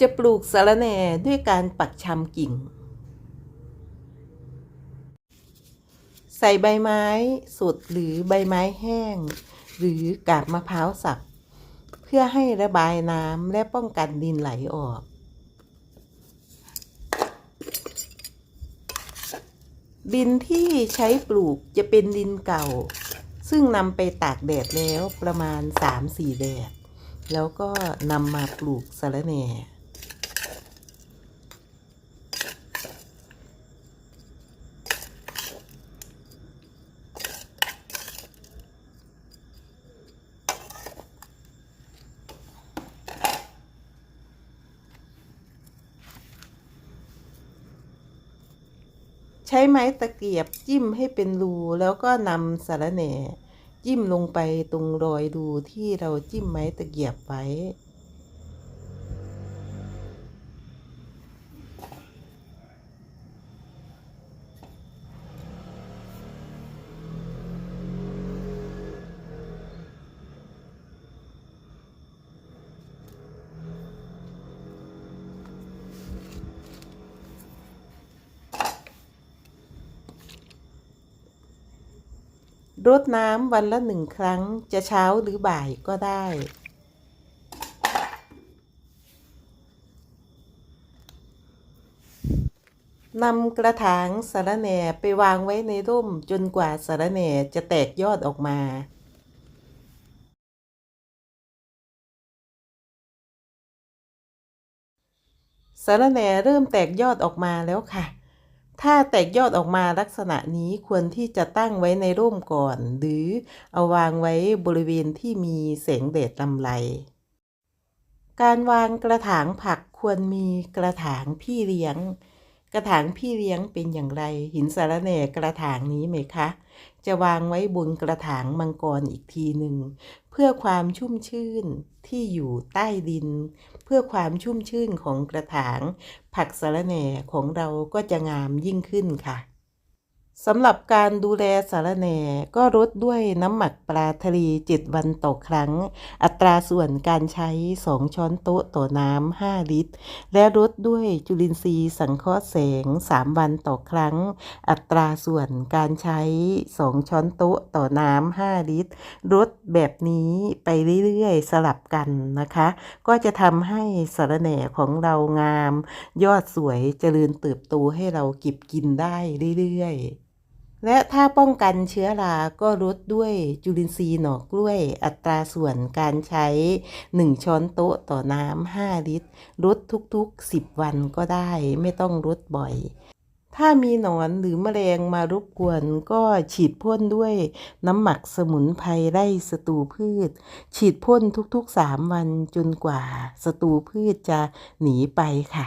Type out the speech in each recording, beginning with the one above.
จะปลูกสะระแหน่ด้วยการปักชำกิ่ง ใส่ใบไม้สดหรือใบไม้แห้ง หรือกาบมะพร้าวสับ เพื่อให้ระบายน้ำและป้องกันดินไหลออก ดินที่ใช้ปลูกจะเป็นดินเก่า ซึ่งนำไปตากแดดแล้วประมาณ 3-4 แดดแล้วก็นำมาปลูกสะระแหน่ ใช้ไม้ตะเกียบจิ้มให้เป็นรูแล้วก็นำสาระแหน่ จิ้มลงไปตรงรอยรูที่เราจิ้มไม้ตะเกียบไว้ รดน้ำวันละหนึ่งครั้งจะเช้าหรือบ่ายก็ได้ นำกระถางสะระแหน่ไปวางไว้ในร่มจนกว่าสะระแหน่จะแตกยอดออกมาสะระแหน่เริ่มแตกยอดออกมาแล้วค่ะ ถ้าแตกยอดออกมาลักษณะนี้ควรที่จะตั้งไว้ในร่มก่อน หรือเอาวางไว้บริเวณที่มีแสงแดดลำไรการวางกระถางผักควรมีกระถางพี่เลี้ยง กระถางพี่เลี้ยงเป็นอย่างไร หินสาระแหน่กระถางนี้ไหมคะ จะวางไว้บนกระถางมังกรอีกทีหนึ่ง พื่อความชุ่มชื่นที่อยู่ใต้ดิน เพื่อความชุ่มชื่นของกระถาง ผักสะระแหน่ของเราก็จะงามยิ่งขึ้นค่ะ สำหรับการดูแลสารแหน่ก็รดด้วยน้ำหมักปลาทะเล7วันต่อครั้ง อัตราส่วนการใช้ 2 ช้อนโต๊ะต่อน้ำ 5 ลิตร และรดด้วยจุลินทรีย์สังเคราะห์แสง 3 วันต่อครั้ง อัตราส่วนการใช้ 2 ช้อนโต๊ะต่อน้ำ 5 ลิตรรดแบบนี้ไปเรื่อยๆ สลับกันนะคะ ก็จะทำให้สารแหน่ของเรางาม ยอดสวยเจริญเติบโตให้เราเก็บกินได้เรื่อยๆ และถ้าป้องกันเชื้อรา ก็ลดด้วยจุลินทรีย์หนอกล้วย อัตราส่วนการใช้ 1 ช้อนโต๊ะต่อน้ำ 5 ลิตรลดทุกๆ 10 วันก็ได้ ไม่ต้องลดบ่อย ถ้ามีหนอนหรือแมลงมารบกวน ก็ฉีดพ่นด้วยน้ำหมักสมุนไพรไล่ศัตรูพืช ฉีดพ่นทุกๆ 3 วันจนกว่าศัตรูพืชจะหนีไปค่ะ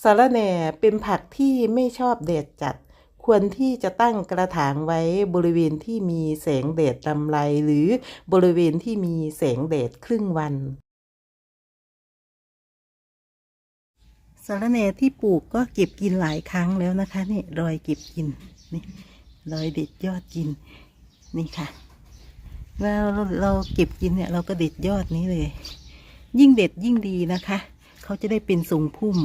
สาระแหน่เป็นผักที่ไม่ชอบแดดจัด ควรที่จะตั้งกระถางไว้บริเวณที่มีแสงแดดลำไรหรือบริเวณที่มีแสงแดดครึ่งวันสารแหน่ที่ปลูกก็เก็บกินหลายครั้งแล้วนะคะนี่รอยเก็บกินนี่รอยเด็ดยอดกินนี่ค่ะแล้วเราเราเก็บกินเนี่ยเราก็เด็ดยอดนี้เลย ยิ่งเด็ดยิ่งดีนะคะ เขาจะได้เป็นทรงพุ่ม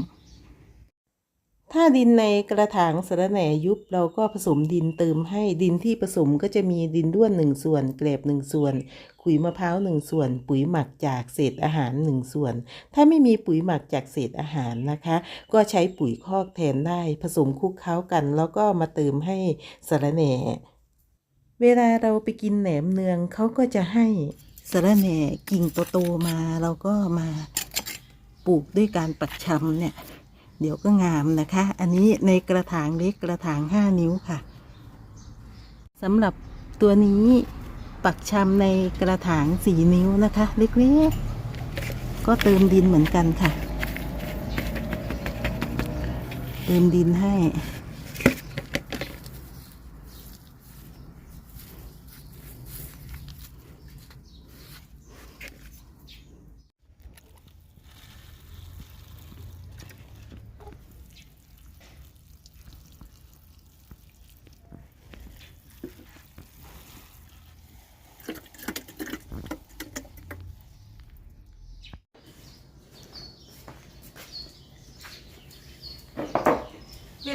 ถ้าดินในกระถางสระแหน่ยุบเราก็ผสมดินเติมให้ดินที่ผสมก็จะมีดินด้วนหนึ่งส่วน เกลบหนึ่งส่วนขุยมะพร้าวหนึ่งส่วน ปุ๋ยหมักจากเศษอาหารหนึ่งส่วน ถ้าไม่มีปุ๋ยหมักจากเศษอาหารนะคะ ก็ใช้ปุ๋ยคอกแทนได้ผสมคลุกเคล้ากัน แล้วก็มาเติมให้สระแหน่ เวลาเราไปกินแหนมเนืองเขาก็จะให้สระแหน่กิ่งโตๆมาเราก็มาปลูกด้วยการปักชำเนี่ย เดี๋ยวก็งามนะคะ อันนี้ในกระถางเล็กกระถางห้านิ้วค่ะสำหรับตัวนี้ปักชำในกระถางสี่นิ้วนะคะ เล็กๆ ก็เติมดินเหมือนกันค่ะ เติมดินให้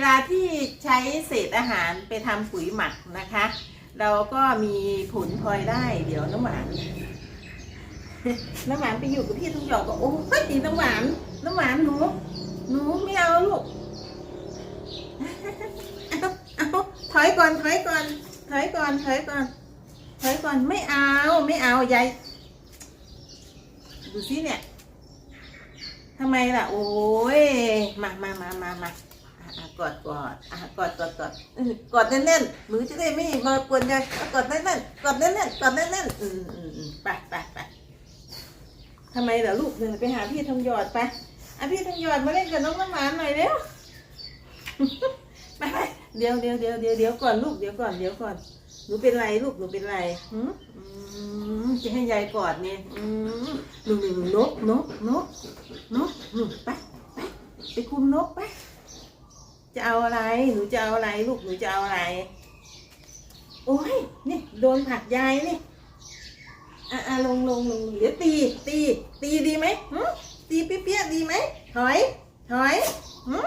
ลาที่ใช้เศษอาหารไปทำปุ๋ยหมักนะคะ เราก็มีผลพลอยได้เดี๋ยวน้ำหวานน้ำหวานไปอยู่กับพี่ทุกหยอกก็โอ้ยตีน้ำหวานน้ำหวานหนูหนูไม่เอาลูกเอาเอาถอยก่อนถอยก่อนถอยก่อนถอยก่อนถอยก่อนไม่เอาไม่เอายายดูสิเนี่ยทำไมล่ะ โอ้ยมามามามามา กอดกอดกอดกอดกอดกอดแน่นๆหนูจะได้ไม่มากวนยายกอดแน่นๆกอดแน่นๆกอดแน่นๆอืมอืมอืมไปไปไปทำไมล่ะลูกเดินไปหาพี่ทองหยอดไปอะพี่ทองหยอดมาเล่นกับน้องน้ำหวานหน่อยเร็วไปเดี๋ยวเดี๋ยวเดี๋ยวเดี๋ยวเดี๋ยวก่อนลูกเดี๋ยวก่อนเดี๋ยวก่อนหนูเป็นไรลูกหนูเป็นไรหืมอืมจะให้ยายกอดเนี่ยอืมหนูหนูนกนกนกนกหนูไปไปไปคุมนกไป จะเอาอะไร หนูจะเอาอะไร ลูกหนูจะเอาอะไร โอ้ยนี่โดนผักยายนี่อะลงลงลงเดี๋ยวตี ตี ตีดีไหมหึตีเปี้ยๆดีไหมถอย ถอยหึ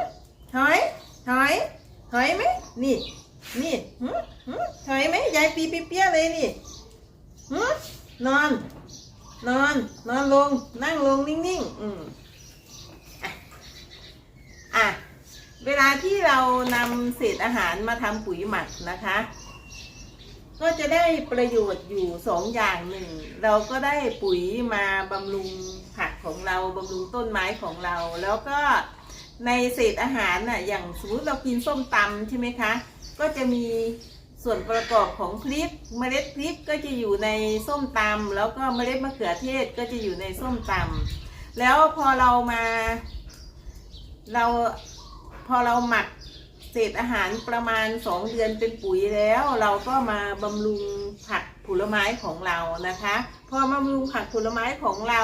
ถอย ถอย ถอยไหมนี่ นี่หึหึถอยไหมยายตีเปี้ยๆเลยนี่หึนอน นอน นอนลง นั่งลงนิ่งๆ อืมอะอะ เวลาที่เรานำเศษอาหารมาทำปุ๋ยหมักนะคะ ก็จะได้ประโยชน์อยู่สองอย่างหนึ่ง เราก็ได้ปุ๋ยมาบำรุงผักของเราบำรุงต้นไม้ของเรา แล้วก็ในเศษอาหารน่ะอย่างสมมติเรากินส้มตำใช่ไหมคะ ก็จะมีส่วนประกอบของพริกเมล็ดพริกก็จะอยู่ในส้มตำแล้วก็เมล็ดมะเขือเทศก็จะอยู่ในส้มตำแล้วพอเรามา เรา พอเราหมักเศษอาหารประมาณสองเดือนเป็นปุ๋ยแล้ว เราก็มาบำรุงผักผลไม้ของเรานะคะ พอมาบำรุงผักผลไม้ของเรา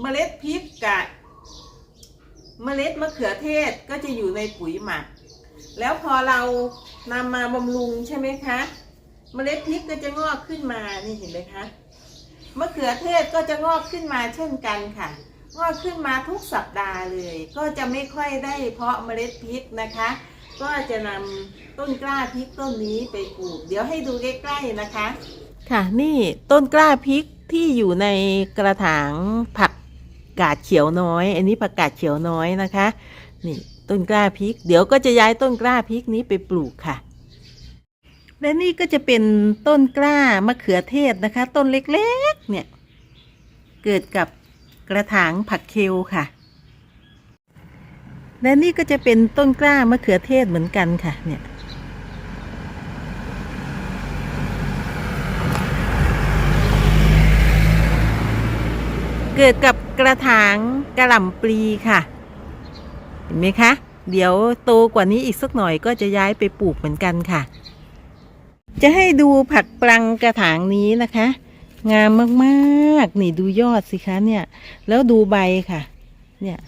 เมล็ดพริกกับเมล็ดมะเขือเทศก็จะอยู่ในปุ๋ยหมัก แล้วพอเรานำมาบำรุงใช่ไหมคะ เมล็ดพริกก็จะงอกขึ้นมานี่เห็นไหมคะมะเขือเทศก็จะงอกขึ้นมาเช่นกันค่ะ งอกขึ้นมาทุกสัปดาห์เลย ก็จะไม่ค่อยได้เพาะเมล็ดพริกนะคะ ก็จะนำต้นกล้าพริกต้นนี้ไปปลูก เดี๋ยวให้ดูใกล้ๆนะคะ ค่ะนี่ต้นกล้าพริกที่อยู่ในกระถางผักกาดเขียวน้อย อันนี้ผักกาดเขียวน้อยนะคะ นี่ต้นกล้าพริก เดี๋ยวก็จะย้ายต้นกล้าพริกนี้ไปปลูกค่ะ และนี่ก็จะเป็นต้นกล้ามะเขือเทศนะคะ ต้นเล็กๆ เนี่ย เกิดกับ กระถางผักเคลค่ะ และนี่ก็จะเป็นต้นกล้ามะเขือเทศเหมือนกันค่ะ เนี่ยเกิดกับกระถางกระหล่ำปลีค่ะ เห็นไหมคะ เดี๋ยวโตกว่านี้อีกสักหน่อยก็จะย้ายไปปลูกเหมือนกันค่ะ จะให้ดูผักปลังกระถางนี้นะคะ งามมากๆ นี่ดูยอดสิคะเนี่ย แล้วดูใบค่ะ เนี่ย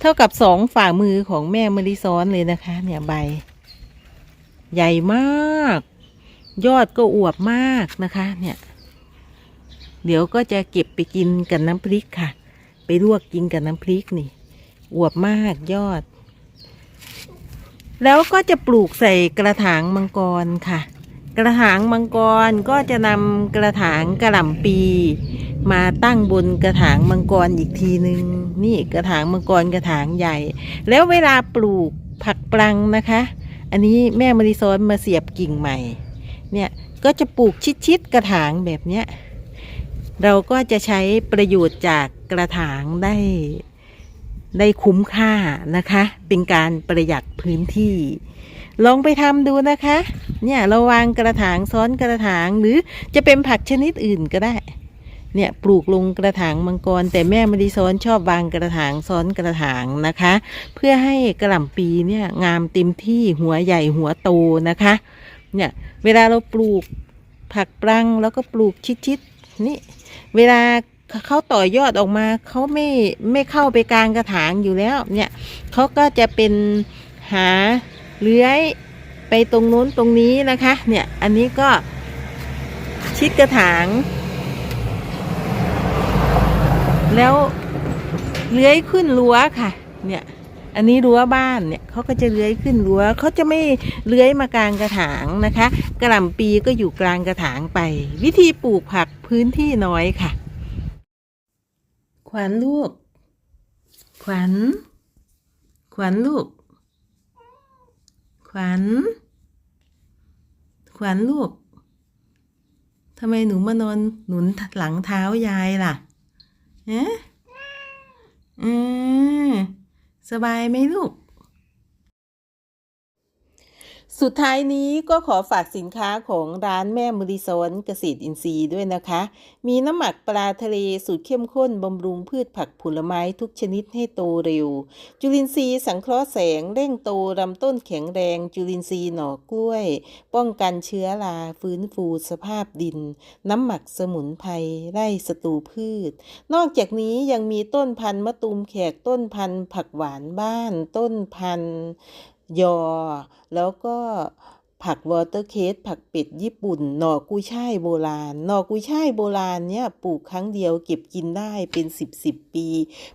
เท่ากับสองฝ่ามือของแม่มะลิซ้อนเลยนะคะ เนี่ยใบ ใหญ่มาก ยอดก็อวบมากนะคะ เนี่ย เดี๋ยวก็จะเก็บไปกินกับน้ำพริกค่ะ ไปลวกกินกับน้ำพริกนี่ อวบมากยอด แล้วก็จะปลูกใส่กระถางมังกรค่ะ กระถางมังกรก็จะนำกระถางกระหล่ำปี มาตั้งบนกระถางมังกรอีกทีหนึงนี่กระถางมังกรกระถางใหญ่ แล้วเวลาปลูกผักปลังนะคะ อันนี้แม่มริซอนมาเสียบกิ่งใหม่ เนี่ยก็จะปลูกชิดๆกระถางแบบเนี้ยเราก็จะใช้ประโยชน์จากกระถางได้ ได้คุ้มค่านะคะ เป็นการประหยัดพื้นที่ ลองไปทำดูนะคะ เนี่ยเราวางกระถางซ้อนกระถางหรือจะเป็นผักชนิดอื่นก็ได้ เนี่ยปลูกลงกระถางมังกร แต่แม่มาริซ้อนชอบวางกระถางซ้อนกระถางนะคะ เพื่อให้กระหล่ำปีเนี่ยงามเต็มที่หัวใหญ่หัวโตนะคะ เนี่ยเวลาเราปลูกผักปรังแล้วก็ปลูกชิดๆนี่เวลาเขาต่อยอดออกมาเขาไม่ไม่เข้าไปกลางกระถางอยู่แล้วเนี่ยเขาก็จะเป็นหา เลื้อยไปตรงนู้นตรงนี้นะคะ เนี่ยอันนี้ก็ชิดกระถาง แล้วเลื้อยขึ้นรั้วค่ะ เนี่ย อันนี้รั้วบ้านเนี่ยเขาก็จะเลื้อยขึ้นรั้วเขาจะไม่เลื้อยมากลางกระถางนะคะ กระหล่ำปีก็อยู่กลางกระถางไป วิธีปลูกผักพื้นที่น้อยค่ะ ขวัญลูก ขวัญขวัญลูก วัญ ขวัญลูกทำไมหนูมานอนหนุนหลังเท้ายายล่ะเอ๊ะอืมสบายไหมลูก สุดท้ายนี้ก็ขอฝากสินค้าของร้านแม่มริซอนเกษตรอินทรีย์ด้วยนะคะ มีน้ำหมักปลาทะเลสูตรเข้มข้นบำรุงพืชผักผลไม้ทุกชนิดให้โตเร็ว จุลินทรีย์สังเคราะห์แสงเร่งโตลำต้นแข็งแรง จุลินทรีย์หน่อกล้วย ป้องกันเชื้อราฟื้นฟูสภาพดิน น้ำหมักสมุนไพรไร่ศัตรูพืช นอกจากนี้ยังมีต้นพันธุ์มะตูมแขกต้นพันธุ์ผักหวานบ้านต้นพันธุ์ ยอ แล้วก็ ผักวอเตอร์เคสผักเป็ดญี่ปุ่น หน่อกุยช่ายโบราณ หน่อกุยช่ายโบราณเนี่ยปลูกครั้งเดียวเก็บกินได้เป็นสิบสิบปี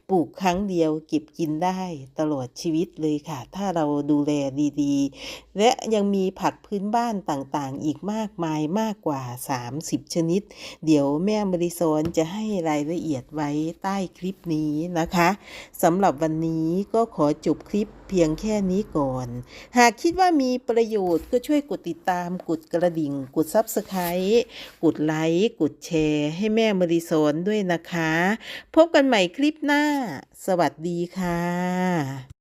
ปลูกครั้งเดียวเก็บกินได้ตลอดชีวิตเลยค่ะ ถ้าเราดูแลดีๆ และยังมีผักพื้นบ้านต่างๆ อีกมากมายมากกว่า 30 ชนิด เดี๋ยวแม่บริซอนจะให้รายละเอียดไว้ใต้คลิปนี้นะคะสำหรับวันนี้ก็ขอจบคลิปเพียงแค่นี้ก่อน หากคิดว่ามีประโยชน์ก็ช่วยวยกดติดตาม กดกระดิ่ง กด Subscribe กดไลค์ กดแชร์ ให้แม่มริสอนด้วยนะคะ พบกันใหม่คลิปหน้า สวัสดีค่ะ